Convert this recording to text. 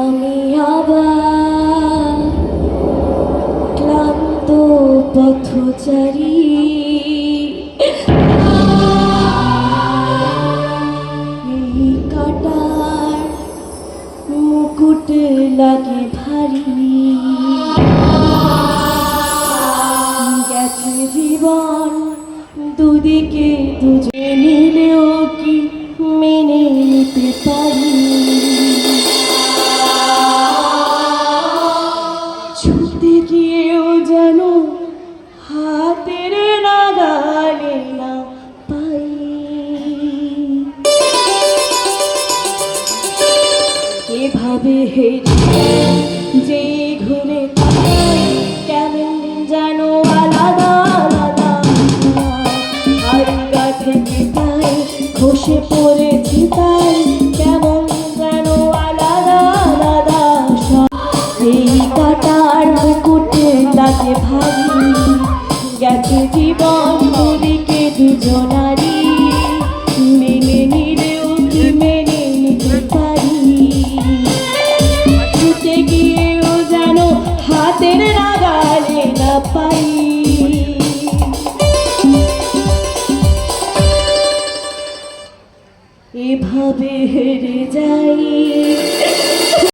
আমি আবার ক্লান্ত পথচারী। কাটার মুকুট লাগে ভারী। গেছে জীবন দুদিকে দুজনে নিলেও কি মেনে নিতে পারি? এভাবে হেরে যে ঘুরে কেমন যেন আলাদা আলাদা থেকে তাই খসে পড়েছি তাই কেমন যেন আলাদা আলাদা। এই কাটার মুকুটে লাগে ভারী গেছে জীবন দুদিকে দুজনারি এভাবে হেরে যাই।